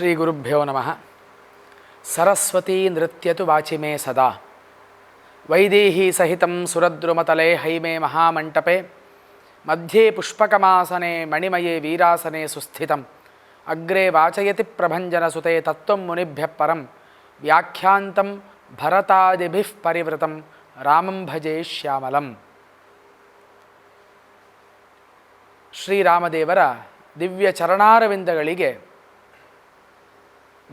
ಶ್ರೀ ಗುರುಭ್ಯೋ ನಮಃ ಸರಸ್ವತೀ ನೃತ್ಯತು ವಾಚಿಮೇ ಸದಾ ವೈದೇಹಿ ಸಹಿತ ಸುರದ್ರುಮತಲೆ ಹೈಮೆ ಮಹಾಮಂಟಪೆ ಮಧ್ಯೆ ಪುಷ್ಪಕಮಾಸನೆ ಮಣಿಮಯೇ ವೀರಾಸನೆ ಸುಸ್ಥಿತ ಅಗ್ರೆ ವಾಚಯತಿ ಪ್ರಭಂಜನಸುತೆ ತತ್ವಂ ಮುನಿಭ್ಯ ಪರಂ ವ್ಯಾಖ್ಯಾಂತಂ ಭರತಾದಿಭಿಃ ಪರಿವೃತಂ ರಾಮಂ ಭಜೆ ಶ್ಯಾಮಲಂ ಶ್ರೀರಾಮದೇವರ ದಿವ್ಯ ಚರಣಾರವಿಂದಗಳಿಗೆ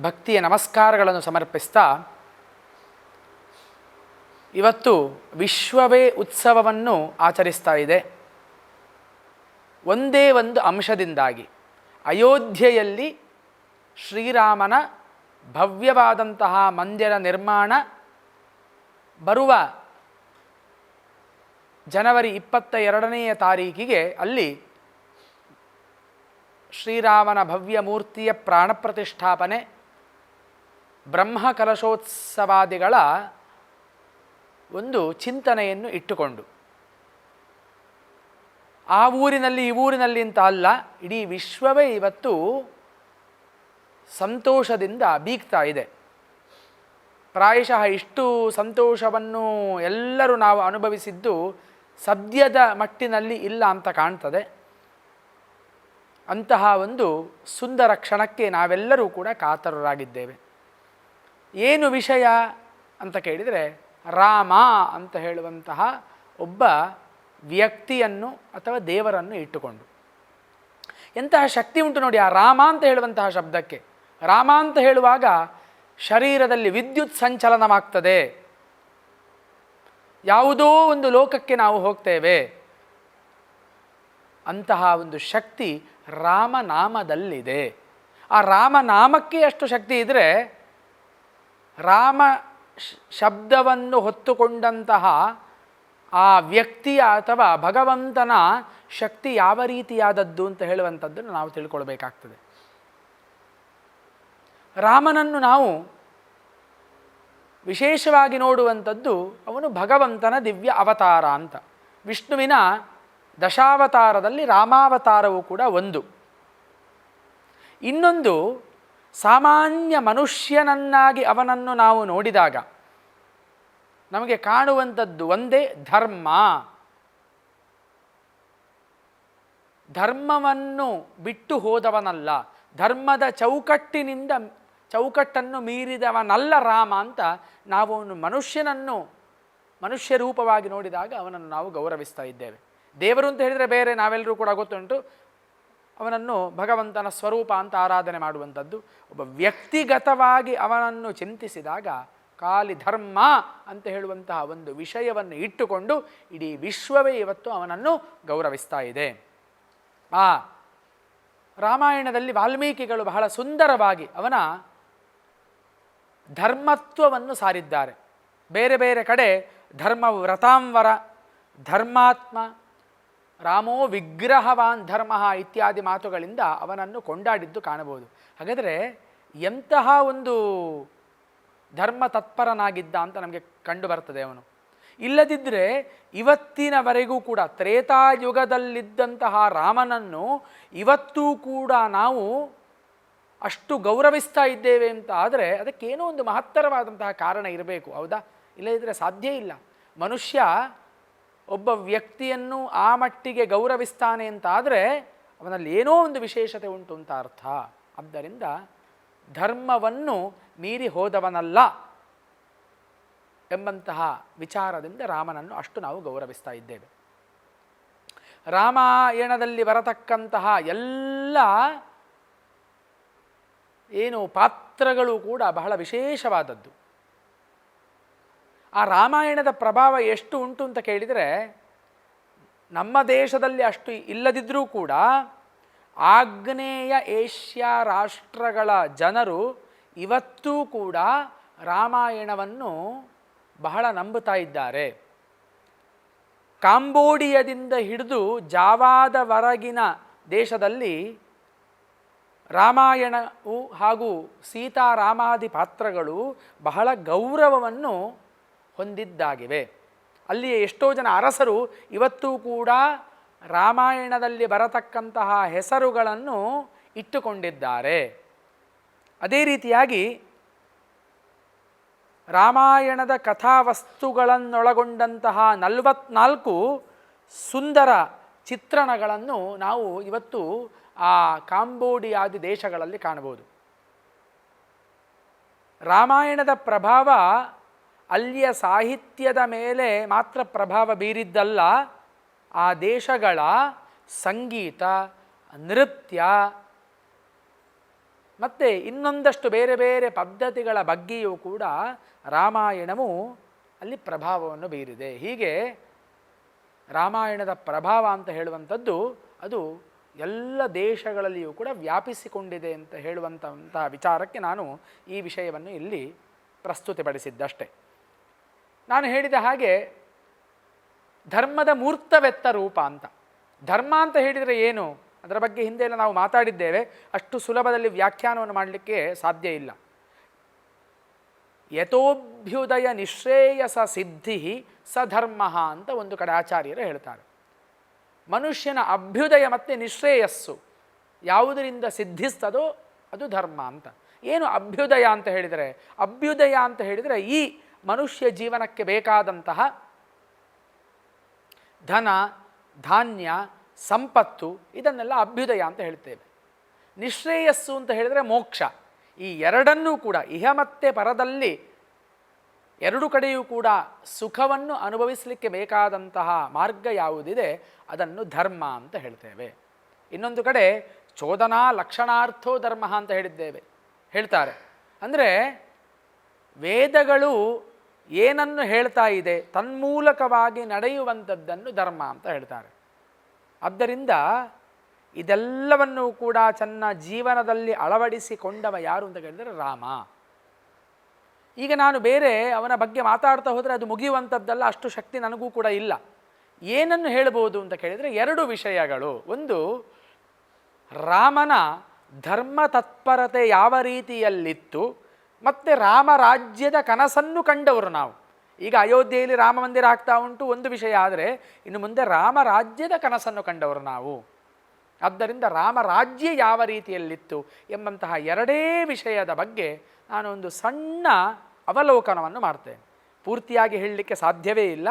ಭಕ್ತಿಯ ನಮಸ್ಕಾರಗಳನ್ನು ಸಮರ್ಪಿಸ್ತಾ ಇವತ್ತು ವಿಶ್ವವೇ ಉತ್ಸವವನ್ನು ಆಚರಿಸ್ತಾ ಇದೆ. ಒಂದೇ ಒಂದು ಅಂಶದಿಂದಾಗಿ ಅಯೋಧ್ಯೆಯಲ್ಲಿ ಶ್ರೀರಾಮನ ಭವ್ಯವಾದಂತಹ ಮಂದಿರ ನಿರ್ಮಾಣ ಬರುವ ಜನವರಿ ಇಪ್ಪತ್ತ ಎರಡನೆಯ ತಾರೀಕಿಗೆ ಅಲ್ಲಿ ಶ್ರೀರಾಮನ ಭವ್ಯ ಮೂರ್ತಿಯ ಪ್ರಾಣ ಪ್ರತಿಷ್ಠಾಪನೆ ಬ್ರಹ್ಮ ಕಲಶೋತ್ಸವಾದಿಗಳ ಒಂದು ಚಿಂತನೆಯನ್ನು ಇಟ್ಟುಕೊಂಡು. ಆ ಊರಿನಲ್ಲಿ ಈ ಊರಿನಲ್ಲಿ ಅಂತ ಅಲ್ಲ, ಇಡೀ ವಿಶ್ವವೇ ಇವತ್ತು ಸಂತೋಷದಿಂದ ಬೀಗ್ತಾ ಇದೆ. ಪ್ರಾಯಶಃ ಇಷ್ಟು ಸಂತೋಷವನ್ನು ಎಲ್ಲರೂ ನಾವು ಅನುಭವಿಸಿದ್ದು ಸದ್ಯದ ಮಟ್ಟಿನಲ್ಲಿ ಇಲ್ಲ ಅಂತ ಕಾಣ್ತದೆ. ಅಂತಹ ಒಂದು ಸುಂದರ ಕ್ಷಣಕ್ಕೆ ನಾವೆಲ್ಲರೂ ಕೂಡ ಕಾತರರಾಗಿದ್ದೇವೆ. ಏನು ವಿಷಯ ಅಂತ ಕೇಳಿದರೆ ರಾಮ ಅಂತ ಹೇಳುವಂತಹ ಒಬ್ಬ ವ್ಯಕ್ತಿಯನ್ನು ಅಥವಾ ದೇವರನ್ನು ಇಟ್ಟುಕೊಂಡು. ಎಂತಹ ಶಕ್ತಿ ಉಂಟು ನೋಡಿ ಆ ರಾಮ ಅಂತ ಹೇಳುವಂತಹ ಶಬ್ದಕ್ಕೆ. ರಾಮ ಅಂತ ಹೇಳುವಾಗ ಶರೀರದಲ್ಲಿ ವಿದ್ಯುತ್ ಸಂಚಲನವಾಗ್ತದೆ. ಯಾವುದೋ ಒಂದು ಲೋಕಕ್ಕೆ ನಾವು ಹೋಗ್ತೇವೆ. ಅಂತಹ ಒಂದು ಶಕ್ತಿ ರಾಮನಾಮದಲ್ಲಿದೆ ಆ ರಾಮನಾಮಕ್ಕೆ ಅಷ್ಟು ಶಕ್ತಿ ಇದ್ದರೆ ರಾಮ ಶಬ್ದವನ್ನು ಹೊತ್ತುಕೊಂಡಂತಹ ಆ ವ್ಯಕ್ತಿಯ ಅಥವಾ ಭಗವಂತನ ಶಕ್ತಿ ಯಾವ ರೀತಿಯಾದದ್ದು ಅಂತ ಹೇಳುವಂಥದ್ದನ್ನು ನಾವು ತಿಳ್ಕೊಳ್ಬೇಕಾಗ್ತದೆ. ರಾಮನನ್ನು ನಾವು ವಿಶೇಷವಾಗಿ ನೋಡುವಂಥದ್ದು ಅವನು ಭಗವಂತನ ದಿವ್ಯ ಅವತಾರ ಅಂತ. ವಿಷ್ಣುವಿನ ದಶಾವತಾರದಲ್ಲಿ ರಾಮಾವತಾರವು ಕೂಡ ಒಂದು. ಇನ್ನೊಂದು ಸಾಮಾನ್ಯ ಮನುಷ್ಯನನ್ನಾಗಿ ಅವನನ್ನು ನಾವು ನೋಡಿದಾಗ ನಮಗೆ ಕಾಣುವಂಥದ್ದು ಒಂದೇ ಧರ್ಮ. ಧರ್ಮವನ್ನು ಬಿಟ್ಟು ಹೋದವನಲ್ಲ, ಧರ್ಮದ ಚೌಕಟ್ಟಿನಿಂದ ಚೌಕಟ್ಟನ್ನು ಮೀರಿದವನಲ್ಲ ರಾಮ ಅಂತ ನಾವು ಮನುಷ್ಯನನ್ನು ಮನುಷ್ಯ ರೂಪವಾಗಿ ನೋಡಿದಾಗ ಅವನನ್ನು ನಾವು ಗೌರವಿಸ್ತಾ ಇದ್ದೇವೆ. ದೇವರು ಅಂತ ಹೇಳಿದರೆ ಬೇರೆ, ನಾವೆಲ್ಲರೂ ಕೂಡ ಗೊತ್ತುಂಟು. ಅವನನ್ನು ಭಗವಂತನ ಸ್ವರೂಪ ಅಂತ ಆರಾಧನೆ ಮಾಡುವಂಥದ್ದು. ಒಬ್ಬ ವ್ಯಕ್ತಿಗತವಾಗಿ ಅವನನ್ನು ಚಿಂತಿಸಿದಾಗ ಕಾಲಿ ಧರ್ಮ ಅಂತ ಹೇಳುವಂತಹ ಒಂದು ವಿಷಯವನ್ನು ಇಟ್ಟುಕೊಂಡು ಇಡೀ ವಿಶ್ವವೇ ಇವತ್ತು ಅವನನ್ನು ಗೌರವಿಸ್ತಾ ಇದೆ. ಆ ರಾಮಾಯಣದಲ್ಲಿ ವಾಲ್ಮೀಕಿಗಳು ಬಹಳ ಸುಂದರವಾಗಿ ಅವನ ಧರ್ಮತ್ವವನ್ನು ಸಾರಿದ್ದಾರೆ. ಬೇರೆ ಬೇರೆ ಕಡೆ ಧರ್ಮ ವ್ರತಾಂವರ, ಧರ್ಮಾತ್ಮ ರಾಮೋ ವಿಗ್ರಹವಾನ್ ಧರ್ಮ ಇತ್ಯಾದಿ ಮಾತುಗಳಿಂದ ಅವನನ್ನು ಕೊಂಡಾಡಿದ್ದು ಕಾಣಬಹುದು. ಹಾಗಾದರೆ ಎಂತಹ ಒಂದು ಧರ್ಮ ತತ್ಪರನಾಗಿದ್ದ ಅಂತ ನಮಗೆ ಕಂಡು ಬರ್ತದೆ ಅವನು. ಇಲ್ಲದಿದ್ದರೆ ಇವತ್ತಿನವರೆಗೂ ಕೂಡ ತ್ರೇತಾಯುಗದಲ್ಲಿದ್ದಂತಹ ರಾಮನನ್ನು ಇವತ್ತೂ ಕೂಡ ನಾವು ಅಷ್ಟು ಗೌರವಿಸ್ತಾ ಇದ್ದೇವೆ ಅಂತ ಆದರೆ ಅದಕ್ಕೇನೋ ಒಂದು ಮಹತ್ತರವಾದಂತಹ ಕಾರಣ ಇರಬೇಕು, ಹೌದಾ? ಇಲ್ಲದಿದ್ದರೆ ಸಾಧ್ಯ ಇಲ್ಲ. ಮನುಷ್ಯ ಒಬ್ಬ ವ್ಯಕ್ತಿಯನ್ನು ಆ ಮಟ್ಟಿಗೆ ಗೌರವಿಸ್ತಾನೆ ಅಂತ ಆದರೆ ಅವನಲ್ಲಿ ಏನೋ ಒಂದು ವಿಶೇಷತೆ ಉಂಟು ಅಂತ ಅರ್ಥ. ಆದ್ದರಿಂದ ಧರ್ಮವನ್ನು ಮೀರಿ ಹೋದವನಲ್ಲ ಎಂಬಂತಹ ವಿಚಾರದಿಂದ ರಾಮನನ್ನು ಅಷ್ಟು ನಾವು ಗೌರವಿಸ್ತಾ ಇದ್ದೇವೆ. ರಾಮಾಯಣದಲ್ಲಿ ಬರತಕ್ಕಂತಹ ಎಲ್ಲ ಏನು ಪಾತ್ರಗಳು ಕೂಡ ಬಹಳ ವಿಶೇಷವಾದದ್ದು. ಆ ರಾಮಾಯಣದ ಪ್ರಭಾವ ಎಷ್ಟು ಉಂಟು ಅಂತ ಕೇಳಿದರೆ, ನಮ್ಮ ದೇಶದಲ್ಲಿ ಅಷ್ಟು ಇಲ್ಲದಿದ್ದರೂ ಕೂಡ ಆಗ್ನೇಯ ಏಷ್ಯಾ ರಾಷ್ಟ್ರಗಳ ಜನರು ಇವತ್ತೂ ಕೂಡ ರಾಮಾಯಣವನ್ನು ಬಹಳ ನಂಬುತ್ತಾ ಇದ್ದಾರೆ. ಕಾಂಬೋಡಿಯದಿಂದ ಹಿಡಿದು ಜಾವಾದವರೆಗಿನ ದೇಶದಲ್ಲಿ ರಾಮಾಯಣವು ಹಾಗೂ ಸೀತಾರಾಮಾದಿ ಪಾತ್ರಗಳು ಬಹಳ ಗೌರವವನ್ನು ಹೊಂದಿದ್ದಾಗಿವೆ. ಅಲ್ಲಿಯ ಎಷ್ಟೋ ಜನ ಅರಸರು ಇವತ್ತೂ ಕೂಡ ರಾಮಾಯಣದಲ್ಲಿ ಬರತಕ್ಕಂತಹ ಹೆಸರುಗಳನ್ನು ಇಟ್ಟುಕೊಂಡಿದ್ದಾರೆ. ಅದೇ ರೀತಿಯಾಗಿ ರಾಮಾಯಣದ ಕಥಾವಸ್ತುಗಳನ್ನೊಳಗೊಂಡಂತಹ ನಲವತ್ನಾಲ್ಕು ಸುಂದರ ಚಿತ್ರಣಗಳನ್ನು ನಾವು ಇವತ್ತು ಆ ಕಾಂಬೋಡಿಯಾದಿ ದೇಶಗಳಲ್ಲಿ ಕಾಣಬಹುದು. ರಾಮಾಯಣದ ಪ್ರಭಾವ ಅಲ್ಲಿಯ ಸಾಹಿತ್ಯದ ಮೇಲೆ ಮಾತ್ರ ಪ್ರಭಾವ ಬೀರಿದ್ದಲ್ಲ, ಆ ದೇಶಗಳ ಸಂಗೀತ, ನೃತ್ಯ, ಮತ್ತು ಇನ್ನೊಂದಷ್ಟು ಬೇರೆ ಬೇರೆ ಪದ್ಧತಿಗಳ ಬಗ್ಗೆಯೂ ಕೂಡ ರಾಮಾಯಣವು ಅಲ್ಲಿ ಪ್ರಭಾವವನ್ನು ಬೀರಿದೆ. ಹೀಗೆ ರಾಮಾಯಣದ ಪ್ರಭಾವ ಅಂತ ಹೇಳುವಂಥದ್ದು ಅದು ಎಲ್ಲ ದೇಶಗಳಲ್ಲಿಯೂ ಕೂಡ ವ್ಯಾಪಿಸಿಕೊಂಡಿದೆ ಅಂತ ಹೇಳುವಂಥ ವಿಚಾರಕ್ಕೆ ನಾನು ಈ ವಿಷಯವನ್ನು ಇಲ್ಲಿ ಪ್ರಸ್ತುತಿಪಡಿಸಿದ್ದಷ್ಟೆ. ನಾನು ಹೇಳಿದ ಹಾಗೆ ಧರ್ಮದ ಮೂರ್ತವೆತ್ತ ರೂಪ ಅಂತ. ಧರ್ಮ ಅಂತ ಹೇಳಿದರೆ ಏನು? ಅದರ ಬಗ್ಗೆ ಹಿಂದೆ ಎಲ್ಲ ನಾವು ಮಾತಾಡಿದ್ದೇವೆ. ಅಷ್ಟು ಸುಲಭದಲ್ಲಿ ವ್ಯಾಖ್ಯಾನವನ್ನು ಮಾಡಲಿಕ್ಕೆ ಸಾಧ್ಯ ಇಲ್ಲ. ಯಥೋಭ್ಯುದಯ ನಿಶ್ರೇಯಸ ಸಿದ್ಧಿ ಸ ಧರ್ಮ ಅಂತ ಒಂದು ಕಡೆ ಆಚಾರ್ಯರು ಹೇಳ್ತಾರೆ. ಮನುಷ್ಯನ ಅಭ್ಯುದಯ ಮತ್ತು ನಿಶ್ರೇಯಸ್ಸು ಯಾವುದರಿಂದ ಸಿದ್ಧಿಸ್ತದೋ ಅದು ಧರ್ಮ ಅಂತ. ಏನು ಅಭ್ಯುದಯ ಅಂತ ಹೇಳಿದರೆ? ಅಭ್ಯುದಯ ಅಂತ ಹೇಳಿದರೆ ಈ ಮನುಷ್ಯ ಜೀವನಕ್ಕೆ ಬೇಕಾದಂತಹ ಧನ, ಧಾನ್ಯ, ಸಂಪತ್ತು, ಇದನ್ನೆಲ್ಲ ಅಭ್ಯುದಯ ಅಂತ ಹೇಳ್ತೇವೆ. ನಿಶ್ರೇಯಸ್ಸು ಅಂತ ಹೇಳಿದರೆ ಮೋಕ್ಷ. ಈ ಎರಡನ್ನೂ ಕೂಡ, ಇಹ ಮತ್ತೆ ಪರದಲ್ಲಿ ಎರಡು ಕಡೆಯೂ ಕೂಡ ಸುಖವನ್ನು ಅನುಭವಿಸಲಿಕ್ಕೆ ಬೇಕಾದಂತಹ ಮಾರ್ಗ ಯಾವುದಿದೆ, ಅದನ್ನು ಧರ್ಮ ಅಂತ ಹೇಳ್ತೇವೆ. ಇನ್ನೊಂದು ಕಡೆ, ಚೋದನಾ ಲಕ್ಷಣಾರ್ಥೋ ಧರ್ಮ ಅಂತ ಹೇಳಿದ್ದೇವೆ. ಹೇಳ್ತಾರೆ. ಅಂದರೆ ವೇದಗಳು ಏನನ್ನು ಹೇಳ್ತಾ ಇದೆ? ತನ್ಮೂಲಕವಾಗಿ ನಡೆಯುವಂಥದ್ದನ್ನು ಧರ್ಮ ಅಂತ ಹೇಳ್ತಾರೆ. ಆದ್ದರಿಂದ ಇದೆಲ್ಲವನ್ನೂ ಕೂಡ ಚೆನ್ನ ಜೀವನದಲ್ಲಿ ಅಳವಡಿಸಿಕೊಂಡವ ಯಾರು ಅಂತ ಕೇಳಿದರೆ ರಾಮ. ಈಗ ನಾನು ಬೇರೆ ಅವನ ಬಗ್ಗೆ ಮಾತಾಡ್ತಾ ಹೋದರೆ ಅದು ಮುಗಿಯುವಂಥದ್ದಲ್ಲ, ಅಷ್ಟು ಶಕ್ತಿ ನನಗೂ ಕೂಡ ಇಲ್ಲ. ಏನನ್ನು ಹೇಳ್ಬೋದು ಅಂತ ಕೇಳಿದರೆ ಎರಡು ವಿಷಯಗಳು. ಒಂದು, ರಾಮನ ಧರ್ಮ ತತ್ಪರತೆ ಯಾವ ರೀತಿಯಲ್ಲಿತ್ತು? ಮತ್ತು ರಾಮರಾಜ್ಯದ ಕನಸನ್ನು ಕಂಡವರು ನಾವು. ಈಗ ಅಯೋಧ್ಯೆಯಲ್ಲಿ ರಾಮ ಮಂದಿರ ಆಗ್ತಾ ಉಂಟು ಒಂದು ವಿಷಯ ಆದರೆ, ಇನ್ನು ಮುಂದೆ ರಾಮರಾಜ್ಯದ ಕನಸನ್ನು ಕಂಡವರು ನಾವು. ಆದ್ದರಿಂದ ರಾಮರಾಜ್ಯ ಯಾವ ರೀತಿಯಲ್ಲಿತ್ತು ಎಂಬಂತಹ ಎರಡೇ ವಿಷಯದ ಬಗ್ಗೆ ನಾನು ಒಂದು ಸಣ್ಣ ಅವಲೋಕನವನ್ನು ಮಾಡ್ತೇನೆ. ಪೂರ್ತಿಯಾಗಿ ಹೇಳಲಿಕ್ಕೆ ಸಾಧ್ಯವೇ ಇಲ್ಲ.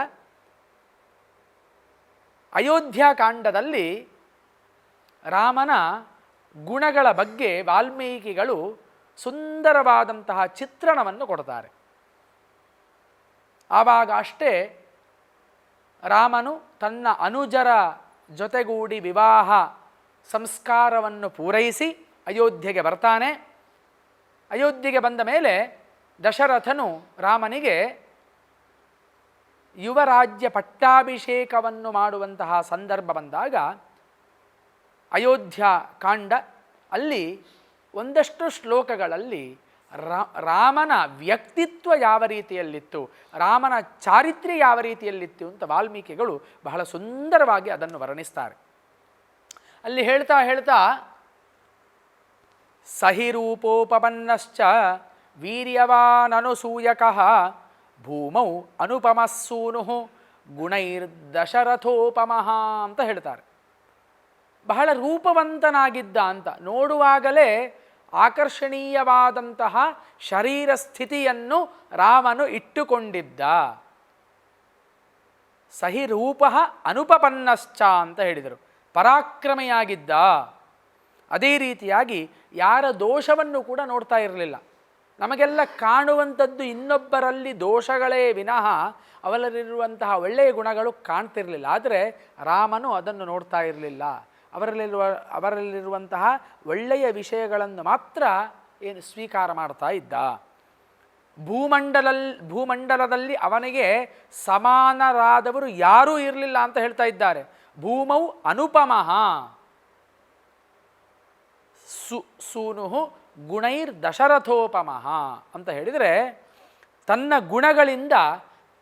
ಅಯೋಧ್ಯಾಕಾಂಡದಲ್ಲಿ ರಾಮನ ಗುಣಗಳ ಬಗ್ಗೆ ವಾಲ್ಮೀಕಿಗಳು ಸುಂದರವಾದಂತಹ ಚಿತ್ರಣವನ್ನು ಕೊಡ್ತಾರೆ. ಆವಾಗ ಅಷ್ಟೇ ರಾಮನು ತನ್ನ ಅನುಜರ ಜೊತೆಗೂಡಿ ವಿವಾಹ ಸಂಸ್ಕಾರವನ್ನು ಪೂರೈಸಿ ಅಯೋಧ್ಯೆಗೆ ಬರ್ತಾನೆ. ಅಯೋಧ್ಯೆಗೆ ಬಂದ ಮೇಲೆ ದಶರಥನು ರಾಮನಿಗೆ ಯುವರಾಜ್ಯ ಪಟ್ಟಾಭಿಷೇಕವನ್ನು ಮಾಡುವಂತಹ ಸಂದರ್ಭ ಬಂದಾಗ ಅಯೋಧ್ಯ ಕಾಂಡ ಅಲ್ಲಿ ಒಂದಷ್ಟು ಶ್ಲೋಕಗಳಲ್ಲಿ ರಾಮನ ವ್ಯಕ್ತಿತ್ವ ಯಾವ ರೀತಿಯಲ್ಲಿತ್ತು, ರಾಮನ ಚಾರಿತ್ರ್ಯ ಯಾವ ರೀತಿಯಲ್ಲಿತ್ತು ಅಂತ ವಾಲ್ಮೀಕಿಗಳು ಬಹಳ ಸುಂದರವಾಗಿ ಅದನ್ನು ವರ್ಣಿಸ್ತಾರೆ. ಅಲ್ಲಿ ಹೇಳ್ತಾ ಹೇಳ್ತಾ ಸಹಿರೂಪೋಪಪನ್ನಶ್ಚ ವೀರ್ಯವಾನನುಸೂಯಕಃ ಭೂಮೌ ಅನುಪಮಸ್ಸೂನು ಗುಣೈರ್ದಶರಥೋಪಮಃ ಅಂತ ಹೇಳ್ತಾರೆ. ಬಹಳ ರೂಪವಂತನಾಗಿದ್ದ ಅಂತ ನೋಡುವಾಗಲೇ ಆಕರ್ಷಣೀಯವಾದಂತಹ ಶರೀರ ಸ್ಥಿತಿಯನ್ನು ರಾಮನು ಇಟ್ಟುಕೊಂಡಿದ್ದ. ಸಹಿ ರೂಪ ಅನುಪಪನ್ನಶ್ಚ ಅಂತ ಹೇಳಿದರು. ಪರಾಕ್ರಮೆಯಾಗಿದ್ದ. ಅದೇ ರೀತಿಯಾಗಿ ಯಾರ ದೋಷವನ್ನು ಕೂಡ ನೋಡ್ತಾ ಇರಲಿಲ್ಲ. ನಮಗೆಲ್ಲ ಕಾಣುವಂಥದ್ದು ಇನ್ನೊಬ್ಬರಲ್ಲಿ ದೋಷಗಳೇ ವಿನಃ ಅವರಲ್ಲಿರುವಂತಹ ಒಳ್ಳೆಯ ಗುಣಗಳು ಕಾಣ್ತಿರಲಿಲ್ಲ. ಆದರೆ ರಾಮನು ಅದನ್ನು ನೋಡ್ತಾ ಇರಲಿಲ್ಲ. ಅವರಲ್ಲಿರುವ, ಅವರಲ್ಲಿರುವಂತಹ ಒಳ್ಳೆಯ ವಿಷಯಗಳನ್ನು ಮಾತ್ರ ಏನು ಸ್ವೀಕಾರ ಮಾಡ್ತಾ ಇದ್ದ. ಭೂಮಂಡಲ ಭೂಮಂಡಲದಲ್ಲಿ ಅವನಿಗೆ ಸಮಾನರಾದವರು ಯಾರೂ ಇರಲಿಲ್ಲ ಅಂತ ಹೇಳ್ತಾ ಇದ್ದಾರೆ. ಭೂಮೌ ಅನುಪಮಃ. ಸು ಸೂನು ಗುಣೈರ್ ದಶರಥೋಪಮಃ ಅಂತ ಹೇಳಿದರೆ ತನ್ನ ಗುಣಗಳಿಂದ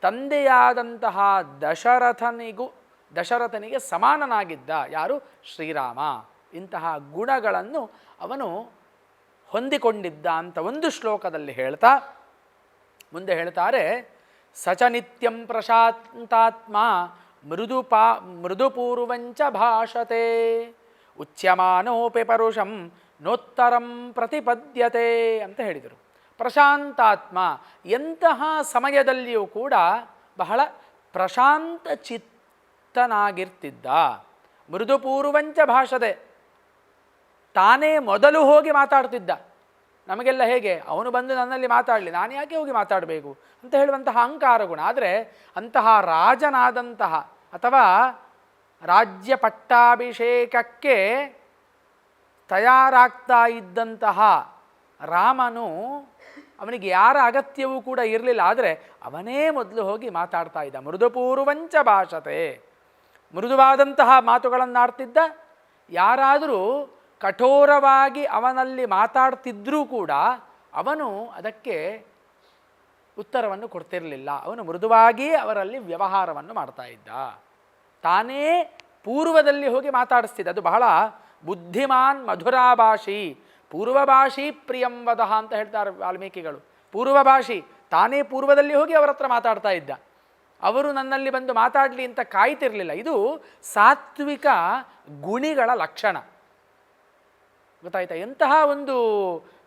ತಂದೆಯಾದಂತಹ ದಶರಥನಿಗೂ ದಶರಥನಿಗೆ ಸಮಾನನಾಗಿದ್ದ ಯಾರು? ಶ್ರೀರಾಮ. ಇಂತಹ ಗುಣಗಳನ್ನು ಅವನು ಹೊಂದಿಕೊಂಡಿದ್ದ ಅಂತ ಒಂದು ಶ್ಲೋಕದಲ್ಲಿ ಹೇಳ್ತಾ, ಮುಂದೆ ಹೇಳ್ತಾರೆ ಸಚ ನಿತ್ಯಂ ಪ್ರಶಾಂತಾತ್ಮ ಮೃದುಪಾ, ಮೃದುಪೂರ್ವಂಚ ಭಾಷತೆ, ಉಚ್ಯಮಾನೋಪಿ ಪರುಷಂ ನೋತ್ತರಂ ಪ್ರತಿಪದ್ಯತೆ ಅಂತ ಹೇಳಿದರು. ಪ್ರಶಾಂತಾತ್ಮ ಎಂತಹ ಸಮಯದಲ್ಲಿಯೂ ಕೂಡ ಬಹಳ ಪ್ರಶಾಂತ ಚಿತ್ತನಾಗಿರ್ತಿದ್ದ ಮೃದುಪೂರ್ವಂಚ ಭಾಷದೆ. ತಾನೇ ಮೊದಲು ಹೋಗಿ ಮಾತಾಡ್ತಿದ್ದ. ನಮಗೆಲ್ಲ ಹೇಗೆ? ಅವನು ಬಂದು ನನ್ನಲ್ಲಿ ಮಾತಾಡಲಿ, ನಾನು ಯಾಕೆ ಹೋಗಿ ಮಾತಾಡಬೇಕು? ಅಂತ ಹೇಳುವಂತಹ ಅಹಂಕಾರ ಗುಣ. ಆದರೆ ಅಂತಹ ರಾಜನಾದಂತಹ ಅಥವಾ ರಾಜ್ಯ ಪಟ್ಟಾಭಿಷೇಕಕ್ಕೆ ತಯಾರಾಗ್ತಾ ಇದ್ದಂತಹ ರಾಮನು ಅವನಿಗೆ ಯಾರ ಅಗತ್ಯವೂ ಕೂಡ ಇರಲಿಲ್ಲ. ಆದರೆ ಅವನೇ ಮೊದಲು ಹೋಗಿ ಮಾತಾಡ್ತಾ ಇದ್ದ. ಮೃದುಪೂರ್ವಂಚ ಭಾಷತೆ. ಮೃದುವಾದಂತಹ ಮಾತುಗಳನ್ನಾಡ್ತಿದ್ದ, ಯಾರಾದರೂ ಕಠೋರವಾಗಿ ಅವನಲ್ಲಿ ಮಾತಾಡ್ತಿದ್ರೂ ಕೂಡ ಅವನು ಅದಕ್ಕೆ ಉತ್ತರವನ್ನು ಕೊಡ್ತಿರಲಿಲ್ಲ. ಅವನು ಮೃದುವಾಗಿಯೇ ಅವರಲ್ಲಿ ವ್ಯವಹಾರವನ್ನು ಮಾಡ್ತಾ ಇದ್ದ. ತಾನೇ ಪೂರ್ವದಲ್ಲಿ ಹೋಗಿ ಮಾತಾಡಿಸ್ತಿದ್ದ. ಅದು ಬಹಳ ಬುದ್ಧಿಮಾನ್ ಮಧುರಾಭಾಷಿ. ಪೂರ್ವಭಾಷಿ ಪ್ರಿಯಂವದಹ ಅಂತ ಹೇಳ್ತಾರೆ ವಾಲ್ಮೀಕಿಗಳು. ಪೂರ್ವಭಾಷಿ, ತಾನೇ ಪೂರ್ವದಲ್ಲಿ ಹೋಗಿ ಅವರ ಹತ್ರ ಮಾತಾಡ್ತಾ ಇದ್ದ. ಅವರು ನನ್ನಲ್ಲಿ ಬಂದು ಮಾತಾಡಲಿ ಅಂತ ಕಾಯ್ತಿರಲಿಲ್ಲ. ಇದು ಸಾತ್ವಿಕ ಗುಣಿಗಳ ಲಕ್ಷಣ. ಗೊತ್ತಾಯ್ತಾ? ಎಂತಹ ಒಂದು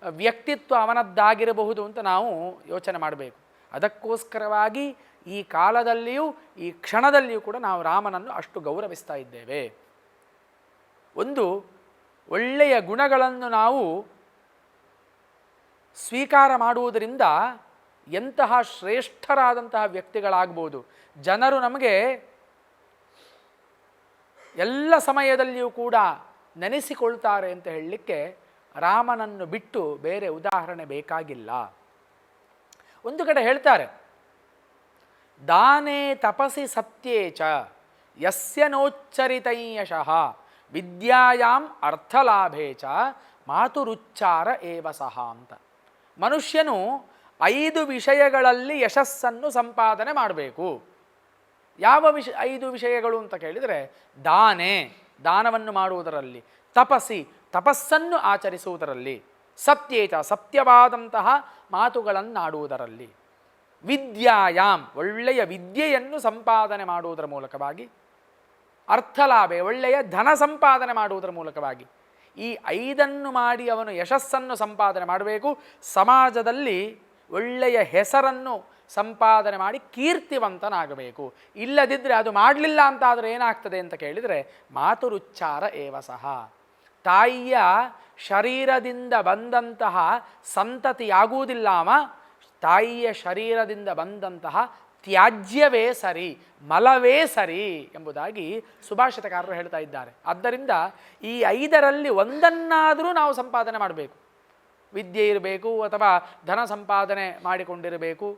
ವ್ಯಕ್ತಿತ್ವ ಅವನದ್ದಾಗಿರಬಹುದು ಅಂತ ನಾವು ಯೋಚನೆ ಮಾಡಬೇಕು. ಅದಕ್ಕೋಸ್ಕರವಾಗಿ ಈ ಕಾಲದಲ್ಲಿಯೂ, ಈ ಕ್ಷಣದಲ್ಲಿಯೂ ಕೂಡ ನಾವು ರಾಮನನ್ನು ಅಷ್ಟು ಗೌರವಿಸ್ತಾ ಇದ್ದೇವೆ. ಒಂದು ಒಳ್ಳೆಯ ಗುಣಗಳನ್ನು ನಾವು ಸ್ವೀಕಾರ ಮಾಡುವುದರಿಂದ ಎಂತಹ ಶ್ರೇಷ್ಠರಾದಂತಹ ವ್ಯಕ್ತಿಗಳಾಗ್ಬೋದು. ಜನರು ನಮಗೆ ಎಲ್ಲ ಸಮಯದಲ್ಲಿಯೂ ಕೂಡ ನೆನೆಸಿಕೊಳ್ತಾರೆ ಅಂತ ಹೇಳಲಿಕ್ಕೆ ರಾಮನನ್ನು ಬಿಟ್ಟು ಬೇರೆ ಉದಾಹರಣೆ ಬೇಕಾಗಿಲ್ಲ. ಒಂದು ಕಡೆ ಹೇಳ್ತಾರೆ, ದಾನೇ ತಪಸಿ ಸತ್ಯೇಚ ಯಸ್ಯ ನೋಚ್ಚರಿತೈಯಶಃ ವಿದ್ಯಾಯಾಂ ಅರ್ಥಲಾಭೇಚ ಮಾತುರುಚ್ಚಾರ ಏವ ಸಹ ಅಂತ. ಮನುಷ್ಯನು ಐದು ವಿಷಯಗಳಲ್ಲಿ ಯಶಸ್ಸನ್ನು ಸಂಪಾದನೆ ಮಾಡಬೇಕು. ಯಾವ ವಿಷ, ಐದು ವಿಷಯಗಳು ಅಂತ ಕೇಳಿದರೆ ದಾನೆ, ದಾನವನ್ನು ಮಾಡುವುದರಲ್ಲಿ ತಪಸ್ಸಿ ತಪಸ್ಸನ್ನು ಆಚರಿಸುವುದರಲ್ಲಿ, ಸತ್ಯೇತ, ಸತ್ಯವಾದಂತಹ ಮಾತುಗಳನ್ನಾಡುವುದರಲ್ಲಿ, ವಿದ್ಯಾಯಾಮ್, ಒಳ್ಳೆಯ ವಿದ್ಯೆಯನ್ನು ಸಂಪಾದನೆ ಮಾಡುವುದರ ಮೂಲಕವಾಗಿ, ಅರ್ಥಲಾಭೆ, ಒಳ್ಳೆಯ ಧನ ಸಂಪಾದನೆ ಮಾಡುವುದರ ಮೂಲಕವಾಗಿ, ಈ ಐದನ್ನು ಮಾಡಿ ಅವನು ಯಶಸ್ಸನ್ನು ಸಂಪಾದನೆ ಮಾಡಬೇಕು. ಸಮಾಜದಲ್ಲಿ ಒಳ್ಳೆಯ ಹೆಸರನ್ನು ಸಂಪಾದನೆ ಮಾಡಿ ಕೀರ್ತಿವಂತನಾಗಬೇಕು. ಇಲ್ಲದಿದ್ದರೆ ಅದು ಮಾಡಲಿಲ್ಲ ಅಂತಾದರೆ ಏನಾಗ್ತದೆ ಅಂತ ಕೇಳಿದರೆ ಮಾತುರುಚ್ಚಾರ ಏವ ಸಹ. ತಾಯಿಯ ಶರೀರದಿಂದ ಬಂದಂತಹ ಸಂತತಿಯಾಗುವುದಿಲ್ಲ ಅವ, ತಾಯಿಯ ಶರೀರದಿಂದ ಬಂದಂತಹ ತ್ಯಾಜ್ಯವೇ ಸರಿ, ಮಲವೇ ಸರಿ ಎಂಬುದಾಗಿ ಸುಭಾಷಿತಕಾರರು ಹೇಳ್ತಾ ಇದ್ದಾರೆ. ಆದ್ದರಿಂದ ಈ ಐದರಲ್ಲಿ ಒಂದನ್ನಾದರೂ ನಾವು ಸಂಪಾದನೆ ಮಾಡಬೇಕು. ವಿದ್ಯೆ ಇರಬೇಕು ಅಥವಾ ಧನ ಸಂಪಾದನೆ ಮಾಡಿಕೊಂಡಿರಬೇಕು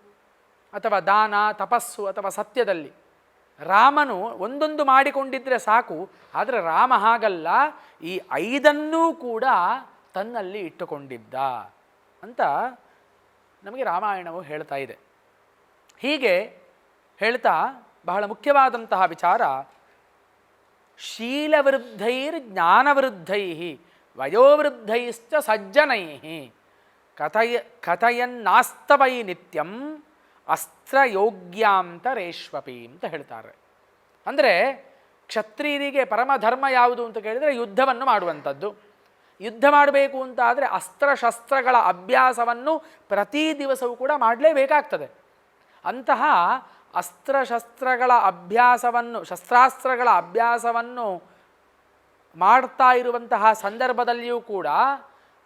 ಅಥವಾ ದಾನ, ತಪಸ್ಸು ಅಥವಾ ಸತ್ಯದಲ್ಲಿ. ರಾಮನು ಒಂದೊಂದು ಮಾಡಿಕೊಂಡಿದ್ದರೆ ಸಾಕು, ಆದರೆ ರಾಮ ಹಾಗಲ್ಲ, ಈ ಐದನ್ನೂ ಕೂಡ ತನ್ನಲ್ಲಿ ಇಟ್ಟುಕೊಂಡಿದ್ದ ಅಂತ ನಮಗೆ ರಾಮಾಯಣವು ಹೇಳ್ತಾ ಇದೆ. ಹೀಗೆ ಹೇಳ್ತಾ ಬಹಳ ಮುಖ್ಯವಾದಂತಹ ವಿಚಾರ, ಶೀಲವೃದ್ಧೈರ್ ಜ್ಞಾನವೃದ್ಧೈ ವಯೋವೃದ್ಧೈಶ್ಚ ಸಜ್ಜನೈ ಕಥಯ ಕಥಯನ್ನಾಸ್ತವೈ ನಿತ್ಯಂ ಅಸ್ತ್ರಯೋಗ್ಯಾಂತರೇಶ್ವಪಿ ಅಂತ ಹೇಳ್ತಾರೆ. ಅಂದರೆ ಕ್ಷತ್ರಿಯರಿಗೆ ಪರಮಧರ್ಮ ಯಾವುದು ಅಂತ ಕೇಳಿದರೆ ಯುದ್ಧವನ್ನು ಮಾಡುವಂಥದ್ದು. ಯುದ್ಧ ಮಾಡಬೇಕು ಅಂತ ಆದರೆ ಅಸ್ತ್ರಶಸ್ತ್ರಗಳ ಅಭ್ಯಾಸವನ್ನು ಪ್ರತಿ ದಿವಸವೂ ಕೂಡ ಮಾಡಲೇಬೇಕಾಗ್ತದೆ. ಅಂತಹ ಅಸ್ತ್ರಶಸ್ತ್ರಗಳ ಅಭ್ಯಾಸವನ್ನು, ಶಸ್ತ್ರಾಸ್ತ್ರಗಳ ಅಭ್ಯಾಸವನ್ನು ಮಾಡ್ತಾ ಇರುವಂತಹ ಸಂದರ್ಭದಲ್ಲಿಯೂ ಕೂಡ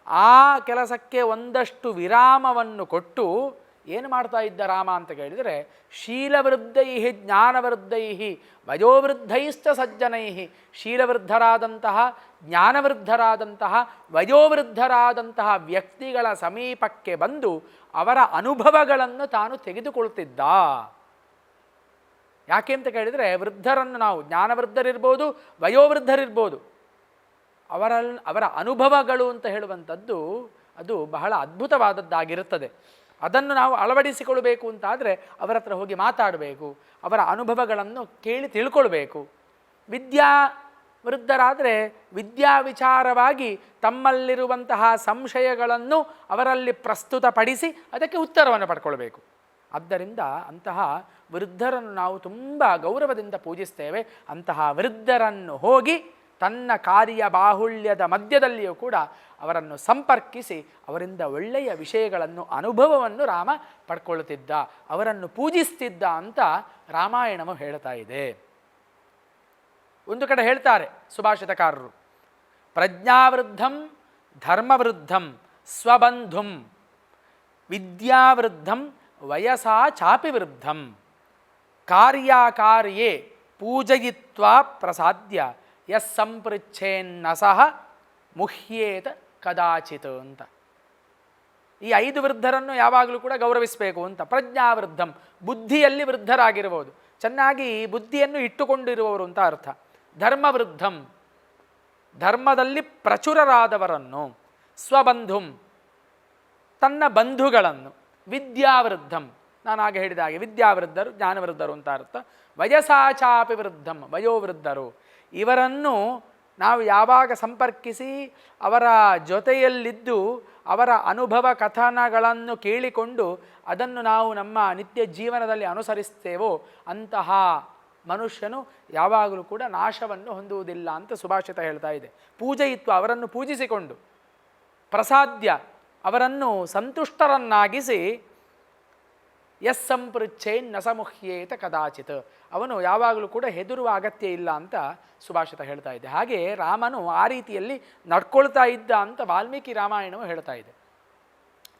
ಆ ಕೆಲಸಕ್ಕೆ ಒಂದಷ್ಟು ವಿರಾಮವನ್ನು ಕೊಟ್ಟು ಏನು ಮಾಡ್ತಾ ಇದ್ದ ರಾಮ ಅಂತ ಕೇಳಿದರೆ ಶೀಲವೃದ್ಧೈ ಜ್ಞಾನವೃದ್ಧೈ ವಯೋವೃದ್ಧೈಶ್ಚ ಸಜ್ಜನೈ ಶೀಲವೃದ್ಧರಾದಂತಹ, ಜ್ಞಾನವೃದ್ಧರಾದಂತಹ, ವಯೋವೃದ್ಧರಾದಂತಹ ವ್ಯಕ್ತಿಗಳ ಸಮೀಪಕ್ಕೆ ಬಂದು ಅವರ ಅನುಭವಗಳನ್ನು ತಾನು ತೆಗೆದುಕೊಳ್ತಿದ್ದ. ಯಾಕೆ ಅಂತ ಕೇಳಿದರೆ, ವೃದ್ಧರನ್ನು ನಾವು ಜ್ಞಾನವೃದ್ಧರಿರ್ಬೋದು, ವಯೋವೃದ್ಧರಿರ್ಬೋದು. ಅವರಲ್ಲಿ ಅವರ ಅನುಭವಗಳು ಅಂತ ಹೇಳುವಂಥದ್ದು ಅದು ಬಹಳ ಅದ್ಭುತವಾದದ್ದಾಗಿರುತ್ತದೆ. ಅದನ್ನು ನಾವು ಅಳವಡಿಸಿಕೊಳ್ಳಬೇಕು ಅಂತಾದರೆ ಅವರ ಹತ್ರ ಹೋಗಿ ಮಾತಾಡಬೇಕು, ಅವರ ಅನುಭವಗಳನ್ನು ಕೇಳಿ ತಿಳ್ಕೊಳ್ಬೇಕು. ವಿದ್ಯಾ ವೃದ್ಧರಾದರೆ ವಿದ್ಯಾ ವಿಚಾರವಾಗಿ ತಮ್ಮಲ್ಲಿರುವಂತಹ ಸಂಶಯಗಳನ್ನು ಅವರಲ್ಲಿ ಪ್ರಸ್ತುತಪಡಿಸಿ ಅದಕ್ಕೆ ಉತ್ತರವನ್ನು ಪಡ್ಕೊಳ್ಬೇಕು. ಆದ್ದರಿಂದ ಅಂತಹ ವೃದ್ಧರನ್ನು ನಾವು ತುಂಬ ಗೌರವದಿಂದ ಪೂಜಿಸ್ತೇವೆ. ಅಂತಹ ವೃದ್ಧರನ್ನು ಹೋಗಿ ತನ್ನ ಕಾರ್ಯ ಬಾಹುಳ್ಯದ ಮಧ್ಯದಲ್ಲಿಯೂ ಕೂಡ ಅವರನ್ನು ಸಂಪರ್ಕಿಸಿ ಅವರಿಂದ ಒಳ್ಳೆಯ ವಿಷಯಗಳನ್ನು, ಅನುಭವವನ್ನು ರಾಮ ಪಡ್ಕೊಳ್ಳುತ್ತಿದ್ದ ಅವರನ್ನು ಪೂಜಿಸ್ತಿದ್ದ ಅಂತ ರಾಮಾಯಣವು ಹೇಳ್ತಾ ಇದೆ. ಒಂದು ಕಡೆ ಹೇಳ್ತಾರೆ ಸುಭಾಷಿತಕಾರರು, ಪ್ರಜ್ಞಾವೃದ್ಧಂ ಧರ್ಮವೃದ್ಧಂ ಸ್ವಬಂಧುಂ ವಿದ್ಯಾವೃದ್ಧಂ ವಯಸಾ ಚಾಪಿ ವೃದ್ಧಂ ಕಾರ್ಯಾಕಾರ್ಯೇ ಪೂಜಯಿತ್ವಾ ಪ್ರಸಾದ್ಯ ಯಸ್ ಸಂಪೃಚ್ಛೇನ್ನ ಸಹ ಮುಹ್ಯೇತ ಕದಾಚಿತ್ ಅಂತ. ಈ ಐದು ವೃದ್ಧರನ್ನು ಯಾವಾಗಲೂ ಕೂಡ ಗೌರವಿಸಬೇಕು ಅಂತ. ಪ್ರಜ್ಞಾವೃದ್ಧಂ, ಬುದ್ಧಿಯಲ್ಲಿ ವೃದ್ಧರಾಗಿರ್ಬೋದು. ಚೆನ್ನಾಗಿ ಬುದ್ಧಿಯನ್ನು ಇಟ್ಟುಕೊಂಡಿರುವವರು ಅಂತ ಅರ್ಥ. ಧರ್ಮವೃದ್ಧಂ, ಧರ್ಮದಲ್ಲಿ ಪ್ರಚುರರಾದವರನ್ನು. ಸ್ವಬಂಧುಂ, ತನ್ನ ಬಂಧುಗಳನ್ನು. ವಿದ್ಯಾವೃದ್ಧಂ, ನಾನು ಆಗ ಹೇಳಿದ ಹಾಗೆ ವಿದ್ಯಾವೃದ್ಧರು, ಜ್ಞಾನವೃದ್ಧರು ಅಂತ ಅರ್ಥ. ವಯಸಾಚಾಪಿ ವೃದ್ಧಂ ವಯೋವೃದ್ಧರು. ಇವರನ್ನು ನಾವು ಯಾವಾಗ ಸಂಪರ್ಕಿಸಿ ಅವರ ಜೊತೆಯಲ್ಲಿದ್ದು ಅವರ ಅನುಭವ ಕಥನಗಳನ್ನು ಕೇಳಿಕೊಂಡು ಅದನ್ನು ನಾವು ನಮ್ಮ ನಿತ್ಯ ಜೀವನದಲ್ಲಿ ಅನುಸರಿಸ್ತೇವೋ ಅಂತಹ ಮನುಷ್ಯನು ಯಾವಾಗಲೂ ಕೂಡ ನಾಶವನ್ನು ಹೊಂದುವುದಿಲ್ಲ ಅಂತ ಸುಭಾಷಿತ ಹೇಳ್ತಾ ಇದೆ. ಪೂಜೆಯಿತ್ವ ಅವರನ್ನು ಪೂಜಿಸಿಕೊಂಡು ಪ್ರಸಾದ್ಯ ಅವರನ್ನು ಸಂತುಷ್ಟರನ್ನಾಗಿಸಿ ಎಸ್ ಸಂಪೃಚ್ಛೇನ್ ನಸಮುಹ್ಯೇತ ಕದಾಚಿತ್. ಅವನು ಯಾವಾಗಲೂ ಕೂಡ ಹೆದರುವ ಅಗತ್ಯ ಇಲ್ಲ ಅಂತ ಸುಭಾಷಿತ ಹೇಳ್ತಾ ಇದೆ. ಹಾಗೆ ರಾಮನು ಆ ರೀತಿಯಲ್ಲಿ ನಡ್ಕೊಳ್ತಾ ಇದ್ದ ಅಂತ ವಾಲ್ಮೀಕಿ ರಾಮಾಯಣವು ಹೇಳ್ತಾ ಇದೆ.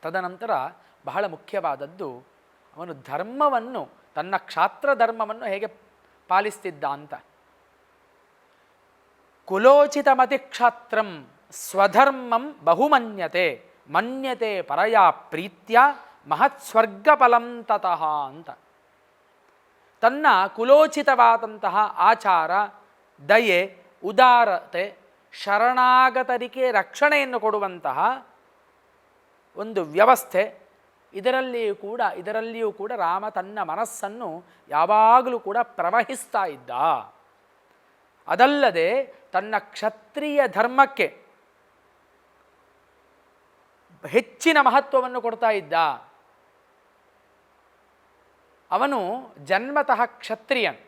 ತದನಂತರ ಬಹಳ ಮುಖ್ಯವಾದದ್ದು ಅವನು ಧರ್ಮವನ್ನು, ತನ್ನ ಕ್ಷಾತ್ರ ಧರ್ಮವನ್ನು ಹೇಗೆ ಪಾಲಿಸ್ತಿದ್ದ ಅಂತ. ಕುಲೋಚಿತ ಮತಿಕ್ಷಾತ್ರಂ ಸ್ವಧರ್ಮಂ ಬಹುಮನ್ಯತೆ, ಮನ್ಯತೆ ಪರಯಾ ಪ್ರೀತ್ಯ ಮಹತ್ಸ್ವರ್ಗಫಲಂ ಫಲಂತತಃ ಅಂತ. ತನ್ನ ಕುಲೋಚಿತವಾದಂತಹ ಆಚಾರ, ದಯೆ, ಉದಾರತೆ, ಶರಣಾಗತರಿಗೆ ರಕ್ಷಣೆಯನ್ನು ಕೊಡುವಂತಹ ಒಂದು ವ್ಯವಸ್ಥೆ, ಇದರಲ್ಲಿಯೂ ಕೂಡ ಇದರಲ್ಲಿಯೂ ಕೂಡ ರಾಮ ತನ್ನ ಮನಸ್ಸನ್ನು ಯಾವಾಗಲೂ ಕೂಡ ಪ್ರವಹಿಸ್ತಾ ಇದ್ದ. ಅದಲ್ಲದೆ ತನ್ನ ಕ್ಷತ್ರಿಯ ಧರ್ಮಕ್ಕೆ ಹೆಚ್ಚಿನ ಮಹತ್ವವನ್ನು ಕೊಡ್ತಾ ಇದ್ದ. ಅವನು ಜನ್ಮತಃ ಕ್ಷತ್ರಿಯನ್.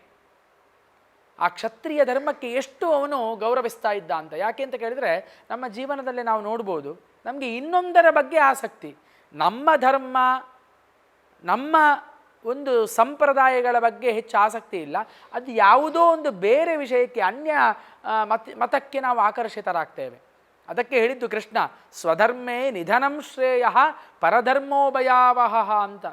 ಆ ಕ್ಷತ್ರಿಯ ಧರ್ಮಕ್ಕೆ ಎಷ್ಟು ಅವನು ಗೌರವಿಸ್ತಾ ಇದ್ದ ಅಂತ? ಯಾಕೆ ಅಂತ ಕೇಳಿದರೆ, ನಮ್ಮ ಜೀವನದಲ್ಲಿ ನಾವು ನೋಡ್ಬೋದು, ನಮಗೆ ಇನ್ನೊಂದರ ಬಗ್ಗೆ ಆಸಕ್ತಿ. ನಮ್ಮ ಧರ್ಮ, ನಮ್ಮ ಒಂದು ಸಂಪ್ರದಾಯಗಳ ಬಗ್ಗೆ ಹೆಚ್ಚು ಆಸಕ್ತಿ ಇಲ್ಲ. ಅದು ಯಾವುದೋ ಒಂದು ಬೇರೆ ವಿಷಯಕ್ಕೆ, ಅನ್ಯ ಮತ, ಮತಕ್ಕೆ ನಾವು ಆಕರ್ಷಿತರಾಗ್ತೇವೆ. ಅದಕ್ಕೆ ಹೇಳಿದ್ದು ಕೃಷ್ಣ, ಸ್ವಧರ್ಮೇ ನಿಧನಂ ಶ್ರೇಯ ಪರಧರ್ಮೋಭಯಾವಹ ಅಂತ.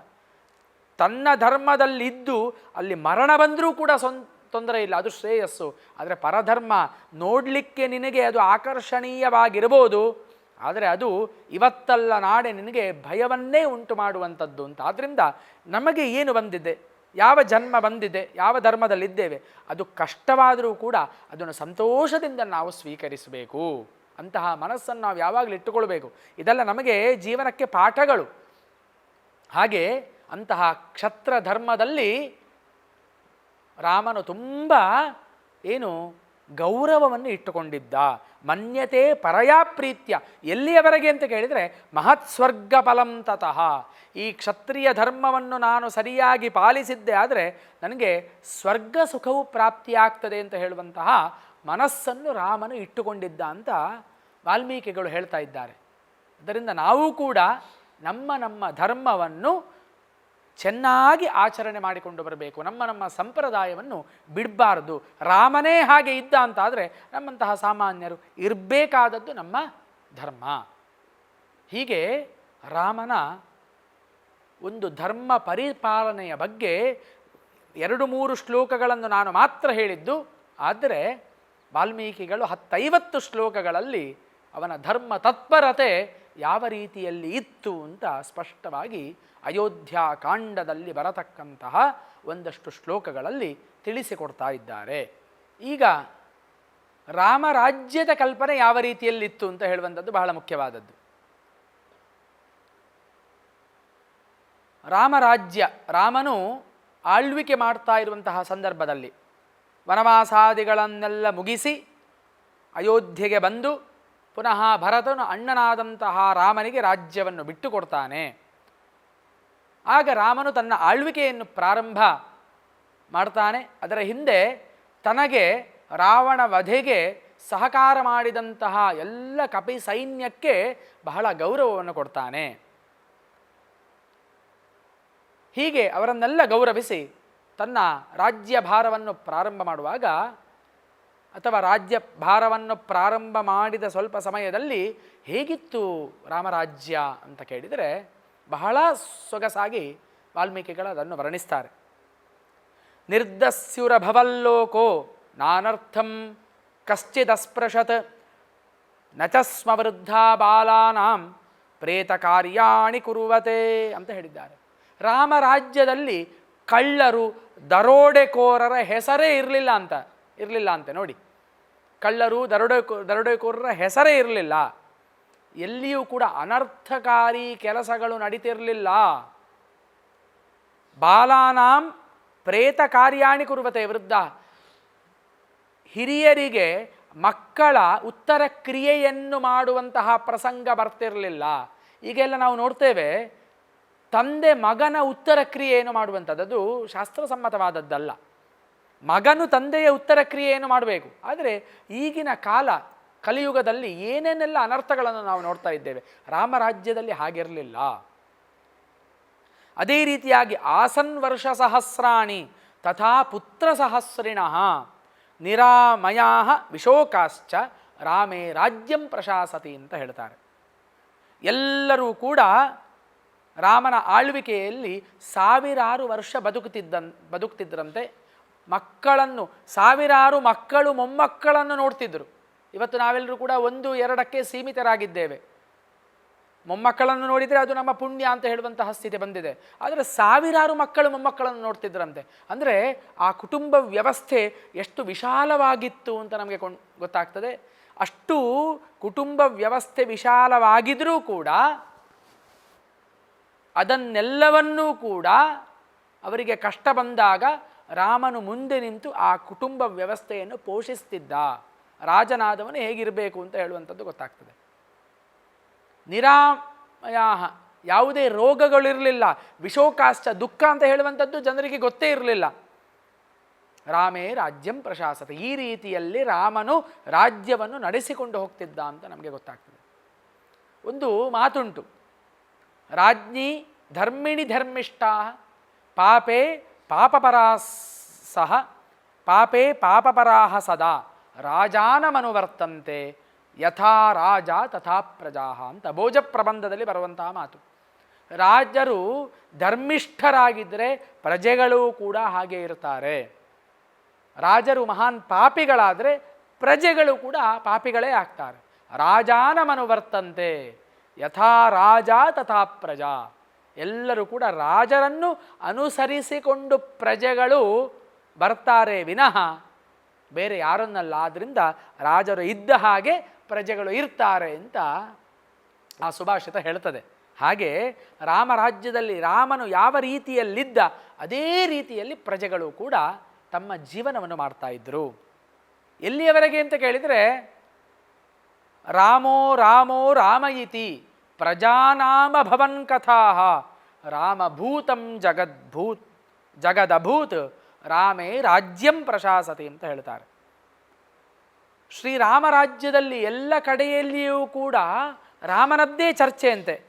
ತನ್ನ ಧರ್ಮದಲ್ಲಿದ್ದು ಅಲ್ಲಿ ಮರಣ ಬಂದರೂ ಕೂಡ ಸೊನ್, ತೊಂದರೆ ಇಲ್ಲ, ಅದು ಶ್ರೇಯಸ್ಸು. ಆದರೆ ಪರಧರ್ಮ ನೋಡಲಿಕ್ಕೆ ನಿನಗೆ ಅದು ಆಕರ್ಷಣೀಯವಾಗಿರ್ಬೋದು. ಆದರೆ ಅದು ಇವತ್ತಲ್ಲ ನಾಡೆ ನಿನಗೆ ಭಯವನ್ನೇ ಉಂಟು ಮಾಡುವಂಥದ್ದು ಅಂತ. ಆದ್ದರಿಂದ ನಮಗೆ ಏನು ಬಂದಿದೆ? ಯಾವ ಜನ್ಮ ಬಂದಿದೆ? ಯಾವ ಧರ್ಮದಲ್ಲಿದ್ದೇವೆ? ಅದು ಕಷ್ಟವಾದರೂ ಕೂಡ ಅದನ್ನು ಸಂತೋಷದಿಂದ ನಾವು ಸ್ವೀಕರಿಸಬೇಕು. ಅಂತಹ ಮನಸ್ಸನ್ನು ನಾವು ಯಾವಾಗಲೂ ಇಟ್ಟುಕೊಳ್ಬೇಕು. ಇದೆಲ್ಲ ನಮಗೆ ಜೀವನಕ್ಕೆ ಪಾಠಗಳು. ಹಾಗೆ ಅಂತಹ ಕ್ಷತ್ರ ಧರ್ಮದಲ್ಲಿ ರಾಮನು ತುಂಬ ಏನು ಗೌರವವನ್ನು ಇಟ್ಟುಕೊಂಡಿದ್ದ. ಮನ್ಯತೆ ಪರಯಾ ಪ್ರೀತ್ಯ. ಎಲ್ಲಿಯವರೆಗೆ ಅಂತ ಕೇಳಿದರೆ ಮಹತ್ ಸ್ವರ್ಗ ಫಲಂ ತತಃ. ಈ ಕ್ಷತ್ರಿಯ ಧರ್ಮವನ್ನು ನಾನು ಸರಿಯಾಗಿ ಪಾಲಿಸಿದ್ದೆ ಆದರೆ ನನಗೆ ಸ್ವರ್ಗ ಸುಖವು ಪ್ರಾಪ್ತಿಯಾಗ್ತದೆ ಅಂತ ಹೇಳುವಂತಹ ಮನಸ್ಸನ್ನು ರಾಮನು ಇಟ್ಟುಕೊಂಡಿದ್ದ ಅಂತ ವಾಲ್ಮೀಕಿಗಳು ಹೇಳ್ತಾ ಇದ್ದಾರೆ. ಅದರಿಂದ ನಾವು ಕೂಡ ನಮ್ಮ ನಮ್ಮ ಧರ್ಮವನ್ನು ಚೆನ್ನಾಗಿ ಆಚರಣೆ ಮಾಡಿಕೊಂಡು ಬರಬೇಕು. ನಮ್ಮ ನಮ್ಮ ಸಂಪ್ರದಾಯವನ್ನು ಬಿಡಬಾರ್ದು. ರಾಮನೇ ಹಾಗೆ ಇದ್ದ ಅಂತಾದರೆ ನಮ್ಮಂತಹ ಸಾಮಾನ್ಯರು ಇರಬೇಕಾದದ್ದು ನಮ್ಮ ಧರ್ಮ. ಹೀಗೆ ರಾಮನ ಒಂದು ಧರ್ಮ ಪರಿಪಾಲನೆಯ ಬಗ್ಗೆ ಎರಡು ಮೂರು ಶ್ಲೋಕಗಳನ್ನು ನಾನು ಮಾತ್ರ ಹೇಳಿದ್ದು. ಆದರೆ ವಾಲ್ಮೀಕಿಗಳು ಹತ್ತೈವತ್ತು ಶ್ಲೋಕಗಳಲ್ಲಿ ಅವನ ಧರ್ಮ ತತ್ಪರತೆ ಯಾವ ರೀತಿಯಲ್ಲಿ ಇತ್ತು ಅಂತ ಸ್ಪಷ್ಟವಾಗಿ ಅಯೋಧ್ಯಾಕಾಂಡದಲ್ಲಿ ಬರತಕ್ಕಂತಹ ಒಂದಷ್ಟು ಶ್ಲೋಕಗಳಲ್ಲಿ ತಿಳಿಸಿಕೊಡ್ತಾ ಇದ್ದಾರೆ. ಈಗ ರಾಮರಾಜ್ಯದ ಕಲ್ಪನೆ ಯಾವ ರೀತಿಯಲ್ಲಿತ್ತು ಅಂತ ಹೇಳುವಂಥದ್ದು ಬಹಳ ಮುಖ್ಯವಾದದ್ದು. ರಾಮರಾಜ್ಯ ರಾಮನು ಆಳ್ವಿಕೆ ಮಾಡ್ತಾ ಇರುವಂತಹ ಸಂದರ್ಭದಲ್ಲಿ ವನವಾಸಾದಿಗಳನ್ನೆಲ್ಲ ಮುಗಿಸಿ ಅಯೋಧ್ಯೆಗೆ ಬಂದು ಪುನಃ ಭರತನು ಅಣ್ಣನಾದಂತಹ ರಾಮನಿಗೆ ರಾಜ್ಯವನ್ನು ಬಿಟ್ಟುಕೊಡ್ತಾನೆ. ಆಗ ರಾಮನು ತನ್ನ ಆಳ್ವಿಕೆಯನ್ನು ಪ್ರಾರಂಭ ಮಾಡ್ತಾನೆ. ಅದರ ಹಿಂದೆ ತನಗೆ ರಾವಣ ವಧೆಗೆ ಸಹಕಾರ ಮಾಡಿದಂತಹ ಎಲ್ಲ ಕಪಿ ಸೈನ್ಯಕ್ಕೆ ಬಹಳ ಗೌರವವನ್ನು ಕೊಡ್ತಾನೆ. ಹೀಗೆ ಅವರನ್ನೆಲ್ಲ ಗೌರವಿಸಿ ತನ್ನ ರಾಜ್ಯಭಾರವನ್ನು ಪ್ರಾರಂಭ ಮಾಡುವಾಗ ಅಥವಾ ರಾಜ್ಯ ಭಾರವನ್ನು ಪ್ರಾರಂಭ ಮಾಡಿದ ಸ್ವಲ್ಪ ಸಮಯದಲ್ಲಿ ಹೇಗಿತ್ತು ರಾಮರಾಜ್ಯ ಅಂತ ಕೇಳಿದರೆ ಬಹಳ ಸೊಗಸಾಗಿ ವಾಲ್ಮೀಕಿಗಳು ಅದನ್ನು ವರ್ಣಿಸ್ತಾರೆ. ನಿರ್ದಸ್ಯುರಭವಲ್ಲೋಕೋ ನಾನರ್ಥಂ ಕಶ್ಚಿದಸ್ಪೃಶತ್ನ ಚ ಸ್ಮ ವೃದ್ಧ ಬಾಲಾನಾಂ ಪ್ರೇತ ಕಾರ್ಯಾಣಿ ಕುರುವತೆ ಅಂತ ಹೇಳಿದ್ದಾರೆ. ರಾಮರಾಜ್ಯದಲ್ಲಿ ಕಳ್ಳರು ದರೋಡೆಕೋರರ ಹೆಸರೇ ಇರಲಿಲ್ಲ ಅಂತ. ಇರಲಿಲ್ಲ ಅಂತೆ ನೋಡಿ. ಕಳ್ಳರು ದರೋಡೆ ದರೋಡೆಕೋರರ ಹೆಸರೇ ಇರಲಿಲ್ಲ. ಎಲ್ಲಿಯೂ ಕೂಡ ಅನರ್ಥಕಾರಿ ಕೆಲಸಗಳು ನಡೀತಿರಲಿಲ್ಲ. ಬಾಲಾನಾಂ ಪ್ರೇತ ಕಾರ್ಯಾಣಿ ಕುರುವತೆ ವೃದ್ಧ ಹಿರಿಯರಿಗೆ ಮಕ್ಕಳ ಉತ್ತರ ಕ್ರಿಯೆಯನ್ನು ಮಾಡುವಂತಹ ಪ್ರಸಂಗ ಬರ್ತಿರಲಿಲ್ಲ. ಈಗೆಲ್ಲ ನಾವು ನೋಡ್ತೇವೆ, ತಂದೆ ಮಗನ ಉತ್ತರ ಕ್ರಿಯೆಯನ್ನು ಮಾಡುವಂಥದ್ದು ಶಾಸ್ತ್ರಸಮ್ಮತವಾದದ್ದಲ್ಲ. ಮಗನು ತಂದೆಯ ಉತ್ತರ ಕ್ರಿಯೆಯನ್ನು ಮಾಡಬೇಕು. ಆದರೆ ಈಗಿನ ಕಾಲ ಕಲಿಯುಗದಲ್ಲಿ ಏನೇನೆಲ್ಲ ಅನರ್ಥಗಳನ್ನು ನಾವು ನೋಡ್ತಾ ಇದ್ದೇವೆ. ರಾಮರಾಜ್ಯದಲ್ಲಿ ಹಾಗಿರಲಿಲ್ಲ. ಅದೇ ರೀತಿಯಾಗಿ ಆಸನ್ ವರ್ಷ ಸಹಸ್ರಾಣಿ ತಥಾ ಪುತ್ರ ಸಹಸ್ರಿಣಃ ನಿರಾಮಯಾ ವಿಶೋಕಾಶ್ಚ ರಾಮೇ ರಾಜ್ಯಂ ಪ್ರಶಾಸತಿ ಅಂತ ಹೇಳ್ತಾರೆ. ಎಲ್ಲರೂ ಕೂಡ ರಾಮನ ಆಳ್ವಿಕೆಯಲ್ಲಿ ಸಾವಿರಾರು ವರ್ಷ ಬದುಕುತ್ತಿದ್ದ ಬದುಕ್ತಿದ್ರಂತೆ ಮಕ್ಕಳನ್ನು, ಸಾವಿರಾರು ಮಕ್ಕಳು, ಮೊಮ್ಮಕ್ಕಳನ್ನು ನೋಡ್ತಿದ್ರು. ಇವತ್ತು ನಾವೆಲ್ಲರೂ ಕೂಡ ಒಂದು, ಎರಡಕ್ಕೆ ಸೀಮಿತರಾಗಿದ್ದೇವೆ. ಮೊಮ್ಮಕ್ಕಳನ್ನು ನೋಡಿದರೆ ಅದು ನಮ್ಮ ಪುಣ್ಯ ಅಂತ ಹೇಳುವಂತಹ ಸ್ಥಿತಿ ಬಂದಿದೆ. ಆದರೆ ಸಾವಿರಾರು ಮಕ್ಕಳು ಮೊಮ್ಮಕ್ಕಳನ್ನು ನೋಡ್ತಿದ್ರಂತೆ. ಅಂದರೆ ಆ ಕುಟುಂಬ ವ್ಯವಸ್ಥೆ ಎಷ್ಟು ವಿಶಾಲವಾಗಿತ್ತು ಅಂತ ನಮಗೆ ಗೊತ್ತಾಗ್ತದೆ. ಅಷ್ಟು ಕುಟುಂಬ ವ್ಯವಸ್ಥೆ ವಿಶಾಲವಾಗಿದ್ರೂ ಕೂಡ ಅದನ್ನೆಲ್ಲವನ್ನೂ ಕೂಡ ಅವರಿಗೆ ಕಷ್ಟ ಬಂದಾಗ ರಾಮನು ಮುಂದೆ ನಿಂತು ಆ ಕುಟುಂಬ ವ್ಯವಸ್ಥೆಯನ್ನು ಪೋಷಿಸ್ತಿದ್ದ. ರಾಜನಾದವನು ಹೇಗಿರಬೇಕು ಅಂತ ಹೇಳುವಂಥದ್ದು ಗೊತ್ತಾಗ್ತದೆ. ನಿರಾಮಯ ಯಾವುದೇ ರೋಗಗಳಿರಲಿಲ್ಲ. ವಿಶೋಕಾಶ್ಚ ದುಃಖ ಅಂತ ಹೇಳುವಂಥದ್ದು ಜನರಿಗೆ ಗೊತ್ತೇ ಇರಲಿಲ್ಲ. ರಾಮೇ ರಾಜ್ಯಂ ಪ್ರಶಾಸತ. ಈ ರೀತಿಯಲ್ಲಿ ರಾಮನು ರಾಜ್ಯವನ್ನು ನಡೆಸಿಕೊಂಡು ಹೋಗ್ತಿದ್ದ ಅಂತ ನಮಗೆ ಗೊತ್ತಾಗ್ತದೆ. ಒಂದು ಮಾತುಂಟು. ರಾಜ್ಞಿ ಧರ್ಮಿಣಿ ಧರ್ಮಿಷ್ಠ ಪಾಪೇ ಪಾಪಪರಾ ಸಹ ಪಾಪೇ ಪಾಪಪರಾಹ ಸದಾ, ರಾಜಾನಮನುವರ್ತಂತೆ, ಯಥಾ ರಾಜ ತಥಾ ಪ್ರಜಾ ಅಂತ ಭೋಜ ಪ್ರಬಂಧದಲ್ಲಿ ಬರುವಂತಹ ಮಾತು. ರಾಜರು ಧರ್ಮಿಷ್ಠರಾಗಿದ್ದರೆ ಪ್ರಜೆಗಳು ಕೂಡ ಹಾಗೆ ಇರ್ತಾರೆ ರಾಜರು ಮಹಾನ್ ಪಾಪಿಗಳಾದರೆ ಪ್ರಜೆಗಳು ಕೂಡ ಪಾಪಿಗಳೇ ಆಗ್ತಾರೆ. ರಾಜಾನಮನುವರ್ತಂತೆ, ಯಥಾ ರಾಜ ತಥಾ ಪ್ರಜಾ. ಎಲ್ಲರೂ ಕೂಡ ರಾಜರನ್ನು ಅನುಸರಿಸಿಕೊಂಡು ಪ್ರಜೆಗಳು ಬರ್ತಾರೆ ವಿನಃ. ಬೇರೆ ಯಾರನ್ನಲ್ಲ ಆದ್ದರಿಂದ ರಾಜರು ಇದ್ದ ಹಾಗೆ ಪ್ರಜೆಗಳು ಇರ್ತಾರೆ ಅಂತ ಆ ಸುಭಾಷಿತ ಹೇಳ್ತದೆ. ಹಾಗೆ ರಾಮರಾಜ್ಯದಲ್ಲಿ ರಾಮನು ಯಾವ ರೀತಿಯಲ್ಲಿದ್ದ, ಅದೇ ರೀತಿಯಲ್ಲಿ ಪ್ರಜೆಗಳು ಕೂಡ ತಮ್ಮ ಜೀವನವನ್ನು ಮಾಡ್ತಾ ಇದ್ದರು ಎಲ್ಲಿಯವರೆಗೆ ಅಂತ ಕೇಳಿದರೆ, ರಾಮೋ ರಾಮೋ ರಾಮಯಿತಿ. ಪ್ರಜಾನಾಮ ಭವನ್ ಕಥಾ ರಾಮಭೂತಂ ಜಗದ್ಭೂತ್, ಜಗದಭೂತ್, ರಾಮೇ ರಾಜ್ಯಂ ಪ್ರಶಾಸತಿ ಅಂತ ಹೇಳ್ತಾರೆ. ಶ್ರೀರಾಮರಾಜ್ಯದಲ್ಲಿ ಎಲ್ಲ ಕಡೆಯಲ್ಲಿಯೂ ಕೂಡ ರಾಮನದ್ದೇ ಚರ್ಚೆಯಂತೆ.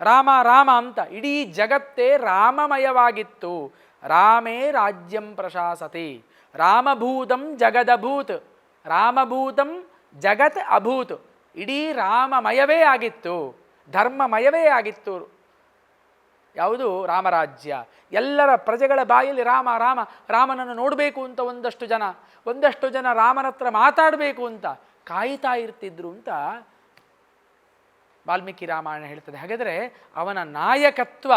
ರಾಮ ರಾಮ ಅಂತ ಇಡೀ ಜಗತ್ತೇ ರಾಮಮಯವಾಗಿತ್ತು. ರಾಮೇ ರಾಜ್ಯಂ ಪ್ರಶಾಸತಿ, ರಾಮಭೂತಂ ಜಗದಭೂತ್, ರಾಮಭೂತಂ ಜಗತ್ ಅಭೂತ್. ಇಡೀ ರಾಮಮಯವೇ ಆಗಿತ್ತು, ಧರ್ಮಮಯವೇ ಆಗಿತ್ತು. ಯಾವುದು? ರಾಮರಾಜ್ಯ. ಎಲ್ಲರ ಪ್ರಜೆಗಳ ಬಾಯಲ್ಲಿ ರಾಮ ರಾಮ, ರಾಮನನ್ನು ನೋಡಬೇಕು ಅಂತ ಒಂದಷ್ಟು ಜನ ಒಂದಷ್ಟು ಜನ ರಾಮನ ಹತ್ರ ಮಾತಾಡಬೇಕು ಅಂತ ಕಾಯ್ತಾ ಇರ್ತಿದ್ರು ಅಂತ ವಾಲ್ಮೀಕಿ ರಾಮಾಯಣ ಹೇಳ್ತದೆ. ಹಾಗಾದರೆ ಅವನ ನಾಯಕತ್ವ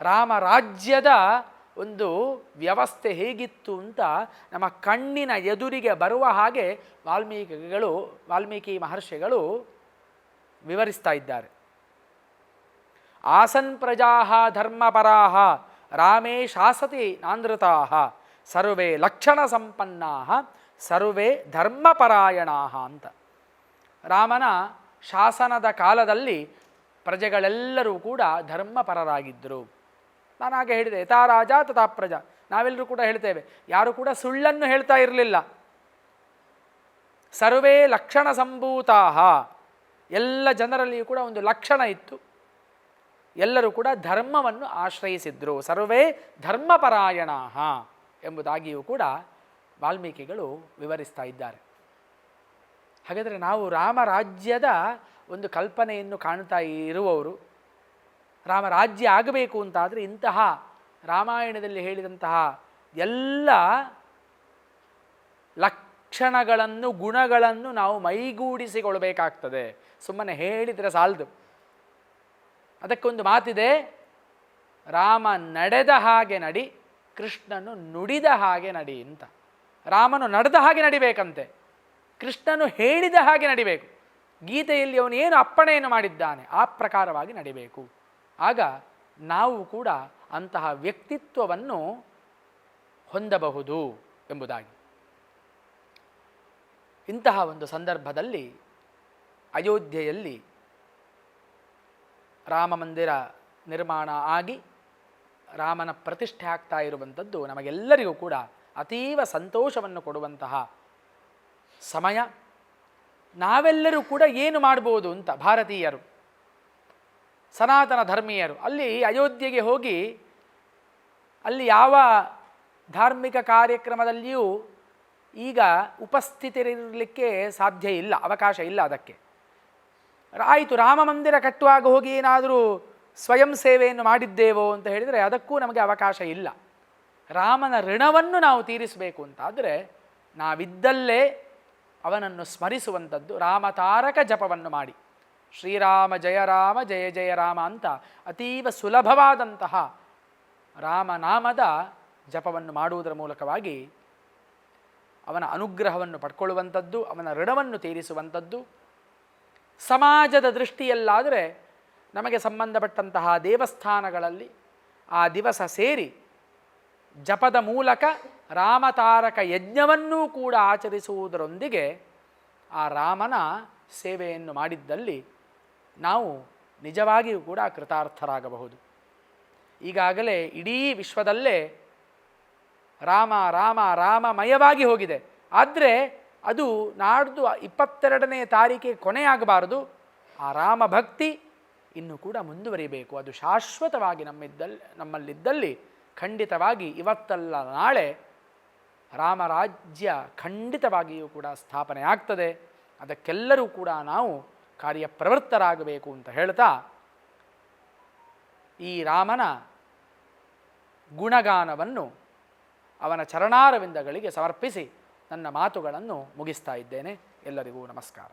ರಾಮರಾಜ್ಯದ ಒಂದು ವ್ಯವಸ್ಥೆ ಹೇಗಿತ್ತು ಅಂತ ನಮ್ಮ ಕಣ್ಣಿನ ಎದುರಿಗೆ ಬರುವ ಹಾಗೆ ವಾಲ್ಮೀಕಿಗಳು, ವಾಲ್ಮೀಕಿ ಮಹರ್ಷಿಗಳು ವಿವರಿಸ್ತಾ ಇದ್ದಾರೆ. ಆಸನ್ ಪ್ರಜಾ ಧರ್ಮಪರಾಹ ರಾಮೇ ಶಾಸತಿ ನಾನೃತಾ ಸರ್ವೇ ಲಕ್ಷಣ ಸಂಪನ್ನಾ ಸರ್ವೇ ಧರ್ಮಪರಾಯಣ ಅಂತ. ರಾಮನ ಶಾಸನದ ಕಾಲದಲ್ಲಿ ಪ್ರಜೆಗಳೆಲ್ಲರೂ ಕೂಡ ಧರ್ಮಪರರಾಗಿದ್ದರು ನಾನು ಹಾಗೆ ಹೇಳಿದೆ, ಯಥಾ ರಾಜ ತಥಾ ಪ್ರಜಾ. ನಾವೆಲ್ಲರೂ ಕೂಡ ಹೇಳ್ತೇವೆ, ಯಾರು ಕೂಡ ಸುಳ್ಳನ್ನು ಹೇಳ್ತಾ ಇರಲಿಲ್ಲ. ಸರ್ವೇ ಲಕ್ಷಣ ಸಂಭೂತಾ ಎಲ್ಲ ಜನರಲ್ಲಿಯೂ ಕೂಡ ಒಂದು ಲಕ್ಷಣ ಇತ್ತು. ಎಲ್ಲರೂ ಕೂಡ ಧರ್ಮವನ್ನು ಆಶ್ರಯಿಸಿದ್ರು. ಸರ್ವೇ ಧರ್ಮಪರಾಯಣ ಎಂಬುದಾಗಿಯೂ ಕೂಡ ವಾಲ್ಮೀಕಿಗಳು ವಿವರಿಸ್ತಾ ಇದ್ದಾರೆ. ಹಾಗಾದರೆ ನಾವು ರಾಮರಾಜ್ಯದ ಒಂದು ಕಲ್ಪನೆಯನ್ನು ಕಾಣ್ತಾ ಇರುವವರು ರಾಮರಾಜ್ಯ ಆಗಬೇಕು ಅಂತಾದರೆ ಇಂತಹ ರಾಮಾಯಣದಲ್ಲಿ ಹೇಳಿದಂತಹ ಎಲ್ಲ ಲಕ್ಷಣಗಳನ್ನು, ಗುಣಗಳನ್ನು ನಾವು ಮೈಗೂಡಿಸಿಕೊಳ್ಬೇಕಾಗ್ತದೆ. ಸುಮ್ಮನೆ ಹೇಳಿದರೆ ಸಾಲದು. ಅದಕ್ಕೊಂದು ಮಾತಿದೆ, ರಾಮ ನಡೆದ ಹಾಗೆ ನಡಿ, ಕೃಷ್ಣನು ನುಡಿದ ಹಾಗೆ ನಡಿ ಅಂತ. ರಾಮನು ನಡೆದ ಹಾಗೆ ನಡಿಬೇಕಂತೆ. ಕೃಷ್ಣನು ಹೇಳಿದ ಹಾಗೆ ನಡಿಬೇಕು. ಗೀತೆಯಲ್ಲಿ ಅವನು ಏನು ಅಪ್ಪಣೆಯನ್ನು ಮಾಡಿದ್ದಾನೆ, ಆ ಪ್ರಕಾರವಾಗಿ ನಡಿಬೇಕು. ಆಗ ನಾವು ಕೂಡ ಅಂತಹ ವ್ಯಕ್ತಿತ್ವವನ್ನು ಹೊಂದಬಹುದು ಎಂಬುದಾಗಿ. ಇಂತಹ ಒಂದು ಸಂದರ್ಭದಲ್ಲಿ ಅಯೋಧ್ಯೆಯಲ್ಲಿ ರಾಮ ಮಂದಿರ ನಿರ್ಮಾಣ ಆಗಿ ರಾಮನ ಪ್ರತಿಷ್ಠೆ ಆಗ್ತಾ ಇರುವಂಥದ್ದು ನಮಗೆಲ್ಲರಿಗೂ ಕೂಡ ಅತೀವ ಸಂತೋಷವನ್ನು ಕೊಡುವಂತಹ ಸಮಯ. ನಾವೆಲ್ಲರೂ ಕೂಡ ಏನು ಮಾಡ್ಬೋದು ಅಂತ ಭಾರತೀಯರು ಸನಾತನ ಧರ್ಮೀಯರು. ಅಲ್ಲಿ ಅಯೋಧ್ಯೆಗೆ ಹೋಗಿ ಅಲ್ಲಿ ಯಾವ ಧಾರ್ಮಿಕ ಕಾರ್ಯಕ್ರಮದಲ್ಲಿಯೂ ಈಗ ಉಪಸ್ಥಿತರಿರಲಿಕ್ಕೆ ಸಾಧ್ಯ ಇಲ್ಲ, ಅವಕಾಶ ಇಲ್ಲ ಅದಕ್ಕೆ. ಆಯಿತು, ರಾಮ ಮಂದಿರ ಕಟ್ಟುವಾಗ ಹೋಗಿ ಏನಾದರೂ ಸ್ವಯಂ ಸೇವೆಯನ್ನು ಮಾಡಿದ್ದೇವೋ ಅಂತ ಹೇಳಿದರೆ ಅದಕ್ಕೂ ನಮಗೆ ಅವಕಾಶ ಇಲ್ಲ. ರಾಮನ ಋಣವನ್ನು ನಾವು ತೀರಿಸಬೇಕು ಅಂತಾದರೆ ನಾವಿದ್ದಲ್ಲೇ ಅವನನ್ನು ಸ್ಮರಿಸುವಂಥದ್ದು ರಾಮತಾರಕ ಜಪವನ್ನು ಮಾಡಿ. ಶ್ರೀರಾಮ ಜಯ ರಾಮ ಜಯ ಜಯ ರಾಮ ಅಂತ ಅತೀವ ಸುಲಭವಾದಂತಹ ರಾಮನಾಮದ ಜಪವನ್ನು ಮಾಡುವುದರ ಮೂಲಕವಾಗಿ ಅವನ ಅನುಗ್ರಹವನ್ನು ಪಡ್ಕೊಳ್ಳುವಂಥದ್ದು, ಅವನ ಋಣವನ್ನು ತೀರಿಸುವಂಥದ್ದು. ಸಮಾಜದ ದೃಷ್ಟಿಯಲ್ಲಾದರೆ ನಮಗೆ ಸಂಬಂಧಪಟ್ಟಂತಹ ದೇವಸ್ಥಾನಗಳಲ್ಲಿ ಆ ದಿವಸ ಸೇರಿ ಜಪದ ಮೂಲಕ ರಾಮತಾರಕ ಯಜ್ಞವನ್ನೂ ಕೂಡ ಆಚರಿಸುವುದರೊಂದಿಗೆ ಆ ರಾಮನ ಸೇವೆಯನ್ನು ಮಾಡಿದ್ದಲ್ಲಿ ನಾವು ನಿಜವಾಗಿಯೂ ಕೂಡ ಕೃತಾರ್ಥರಾಗಬಹುದು. ಈಗಾಗಲೇ ಇಡೀ ವಿಶ್ವದಲ್ಲೇ ರಾಮ ರಾಮ, ರಾಮಮಯವಾಗಿ ಹೋಗಿದೆ. ಆದರೆ ಅದು ನಾಡ್ದು ಇಪ್ಪತ್ತೆರಡನೇ ತಾರೀಕಿಗೆ ಕೊನೆಯಾಗಬಾರದು. ಆ ರಾಮ ಭಕ್ತಿ ಇನ್ನು ಕೂಡ ಮುಂದುವರಿಬೇಕು. ಅದು ಶಾಶ್ವತವಾಗಿ ನಮ್ಮಿದ್ದಲ್ಲಿ ನಮ್ಮಲ್ಲಿದ್ದಲ್ಲಿ ಖಂಡಿತವಾಗಿ ಇವತ್ತಲ್ಲ ನಾಳೆ ರಾಮರಾಜ್ಯ ಖಂಡಿತವಾಗಿಯೂ ಕೂಡ ಸ್ಥಾಪನೆ ಆಗ್ತದೆ ಅದಕ್ಕೆಲ್ಲರೂ ಕೂಡ ನಾವು ಕಾರ್ಯಪ್ರವೃತ್ತರಾಗಬೇಕು ಅಂತ ಹೇಳ್ತಾ ಈ ರಾಮನ ಗುಣಗಾನವನ್ನು ಅವನ ಚರಣಾರವಿಂದಗಳಿಗೆ ಸಮರ್ಪಿಸಿ ನನ್ನ ಮಾತುಗಳನ್ನು ಮುಗಿಸ್ತಾ ಇದ್ದೇನೆ. ಎಲ್ಲರಿಗೂ ನಮಸ್ಕಾರ.